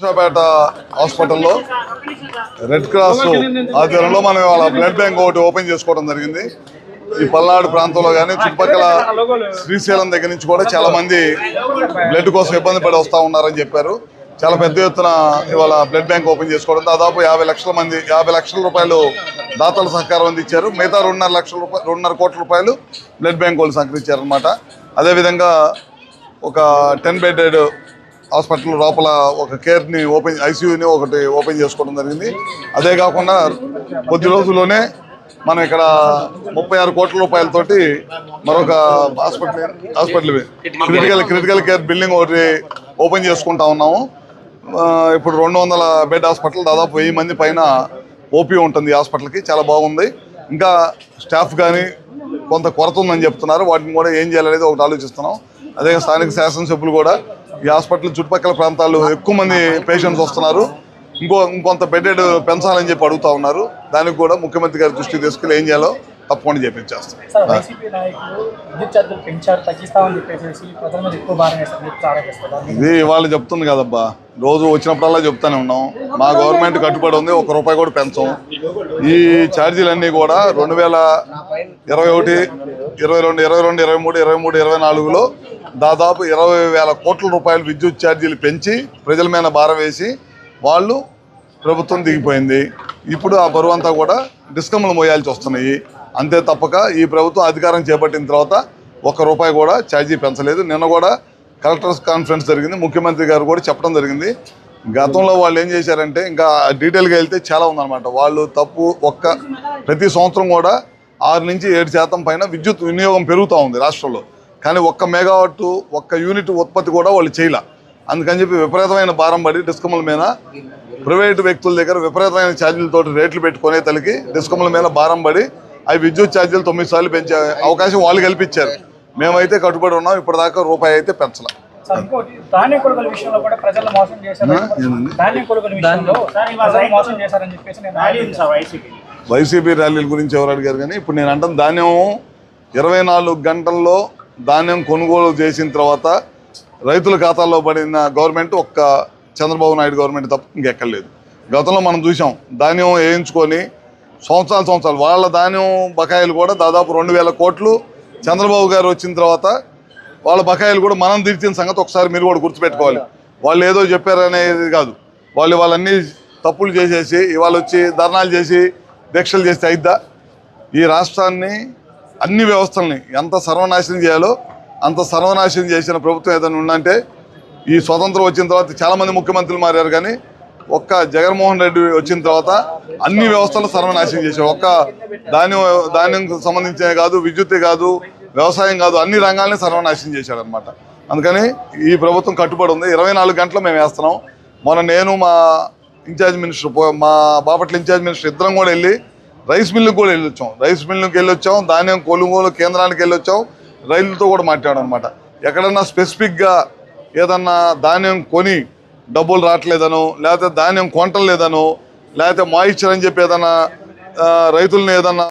కృష్ణపేట హాస్పిటల్లో red cross ఆధ్వర్యంలో మనం ఇవాళ బ్లడ్ బ్యాంక్ ఒకటి ఓపెన్ చేసుకోవడం జరిగింది. ఈ పల్నాడు ప్రాంతంలో కానీ చుట్టుపక్కల శ్రీశైలం దగ్గర నుంచి కూడా చాలా మంది బ్లడ్ కోసం ఇబ్బంది పడి వస్తూ ఉన్నారని చెప్పారు. చాలా పెద్ద ఎత్తున ఇవాళ బ్లడ్ బ్యాంక్ ఓపెన్ చేసుకోవడం దాదాపు యాభై లక్షల మంది యాభై లక్షల రూపాయలు దాతల సహకారం అందించారు. మిగతా రెండున్నర లక్షల రూపాయలు రెండున్నర కోట్ల రూపాయలు బ్లడ్ బ్యాంక్ వాళ్ళు సహకరించారనమాట అదేవిధంగా ఒక టెన్ బెడెడ్ హాస్పిటల్ లోపల ఒక కేర్ని ఓపెన్ ఐసీయూని ఒకటి ఓపెన్ చేసుకోవడం జరిగింది. అదే కాకుండా కొద్ది రోజుల్లోనే మనం ఇక్కడ ముప్పై ఆరు కోట్ల రూపాయలతోటి మరొక hospital hospital critical critical care building ఒకటి ఓపెన్ చేసుకుంటా ఉన్నాము. ఇప్పుడు రెండు వందల బెడ్ హాస్పిటల్ దాదాపు వెయ్యి మంది పైన ఓపీ ఉంటుంది హాస్పిటల్కి. చాలా బాగుంది. ఇంకా స్టాఫ్ కానీ కొంత కొరత ఉందని చెప్తున్నారు. వాటిని కూడా ఏం చేయాలనేది ఒకటి ఆలోచిస్తున్నాం. అదే స్థానిక శాసనసభ్యులు కూడా ఈ హాస్పిటల్ చుట్టుపక్కల ప్రాంతాల్లో ఎక్కువ మంది పేషెంట్స్ వస్తున్నారు. ఇంకో ఇంకొంత బెడెడ్ పెంచాలని చెప్పి అడుగుతా ఉన్నారు. దానికి కూడా ముఖ్యమంత్రి గారి దృష్టికి తీసుకెళ్ళి ఏం చేయాలో తప్పకుండా చేస్తారు. ఇది ఇవాళ చెప్తుంది కదబ్బా. రోజు వచ్చినప్పుడల్లా చెప్తానే ఉన్నాం. మా గవర్నమెంట్ కట్టుబడి ఉంది ఒక రూపాయి కూడా పెంచం. ఈ ఛార్జీలన్నీ కూడా రెండు వేల ఇరవై ఒకటి ఇరవై రెండు ఇరవై రెండు ఇరవై మూడు ఇరవై మూడు ఇరవై నాలుగులో దాదాపు ఇరవై వేల కోట్ల రూపాయలు విద్యుత్ ఛార్జీలు పెంచి ప్రజల మీద భారం వేసి వాళ్ళు ప్రభుత్వం దిగిపోయింది. ఇప్పుడు ఆ బరువు అంతా కూడా డిస్కమ్లు మోయాల్సి వస్తున్నాయి. అంతే తప్పక ఈ ప్రభుత్వం అధికారం చేపట్టిన తర్వాత ఒక్క రూపాయి కూడా ఛార్జీ పెంచలేదు. నిన్న కూడా కలెక్టర్స్ కాన్ఫరెన్స్ జరిగింది. ముఖ్యమంత్రి గారు కూడా చెప్పడం జరిగింది. గతంలో వాళ్ళు ఏం చేశారంటే ఇంకా డీటెయిల్గా వెళ్తే చాలా ఉందన్నమాట. వాళ్ళు తప్పు ఒక్క ప్రతి సంవత్సరం కూడా ఆరు నుంచి ఏడు శాతం పైన విద్యుత్ వినియోగం పెరుగుతూ ఉంది రాష్ట్రంలో. కానీ ఒక్క మెగావాట్ ఒక్క యూనిట్ ఉత్పత్తి కూడా వాళ్ళు చేయలే. అందుకని చెప్పి విపరీతమైన భారం పడి డిస్కమ్ల మీద ప్రైవేటు వ్యక్తుల దగ్గర విపరీతమైన ఛార్జీలతో రేట్లు పెట్టుకునే తలకి డిస్కమ్ల మీద భారం పడి అవి విద్యుత్ ఛార్జీలు తొమ్మిది సార్లు పెంచే అవకాశం వాళ్ళు కల్పించారు. మేమైతే కట్టుబడి ఉన్నాం ఇప్పటిదాకా రూపాయి అయితే పెంచలే. సార్ ఇంకోటి ధాన్యం కొనుగోలు విషయంలో కూడా ప్రజలు మోసం చేశారు. ఏందండి? ధాన్యం కొనుగోలు విషయంలో ప్రజలు మోసం చేశారని చెప్పేసి నేను ఆలోచించాను. వైసీపీ. ర్యాలీల గురించి ఎవరు అడిగారు కానీ ఇప్పుడు నేను అంటాను ధాన్యం ఇరవై నాలుగు గంటల్లో ధాన్యం కొనుగోలు చేసిన తర్వాత రైతుల ఖాతాల్లో పడిన గవర్నమెంట్ ఒక్క చంద్రబాబు నాయుడు గవర్నమెంట్ తప్ప ఇంకెక్కర్లేదు. గతంలో మనం చూసాం ధాన్యం వేయించుకొని సంవత్సరాలు సంవత్సరాలు. వాళ్ళ ధాన్యం బకాయిలు కూడా దాదాపు రెండు వేల కోట్లు చంద్రబాబు గారు వచ్చిన తర్వాత వాళ్ళ బకాయిలు కూడా మనం తీర్చిన సంగతి ఒకసారి మీరు కూడా గుర్తుపెట్టుకోవాలి. వాళ్ళు ఏదో చెప్పారనేది కాదు. వాళ్ళు వాళ్ళన్నీ తప్పులు చేసేసి ఇవాళ వచ్చి ధర్నాలు చేసి దీక్షలు చేస్తే అయిద్దా? ఈ రాష్ట్రాన్ని అన్ని వ్యవస్థల్ని ఎంత సర్వనాశనం చేయాలో అంత సర్వనాశనం చేసిన ప్రభుత్వం ఏదైనా ఉందంటే ఈ స్వతంత్రం వచ్చిన తర్వాత చాలామంది ముఖ్యమంత్రులు మారారు కానీ ఒక్క జగన్మోహన్ రెడ్డి వచ్చిన తర్వాత అన్ని వ్యవస్థలు సర్వనాశనం చేశారు. ఒక్క ధాన్యం ధాన్యం సంబంధించిన కాదు విద్యుత్ కాదు వ్యవసాయం కాదు అన్ని రంగాల్ని సర్వనాశనం చేశాడు అనమాట అందుకని ఈ ప్రభుత్వం కట్టుబడి ఉంది. ఇరవై నాలుగు గంటలు మేము వేస్తున్నాం. మొన్న నేను మా ఇన్ఛార్జ్ మినిస్టర్ మా బాపట్ల ఇన్ఛార్జ్ మినిస్టర్ ఇద్దరం కూడా వెళ్ళి రైస్ మిల్లుకి కూడా వెళ్ళొచ్చాం రైస్ మిల్లుకి వెళ్ళొచ్చాం ధాన్యం కొనుగోలు కేంద్రానికి వెళ్ళొచ్చాం రైతులతో కూడా మాట్లాడాం అనమాట ఎక్కడన్నా స్పెసిఫిక్గా ఏదన్నా ధాన్యం కొని డబ్బులు రావట్లేదనో లేకపోతే ధాన్యం కొంటలేదనో లేకపోతే మాయిశ్చర్ అని చెప్పి ఏదన్నా రైతులను ఏదన్నా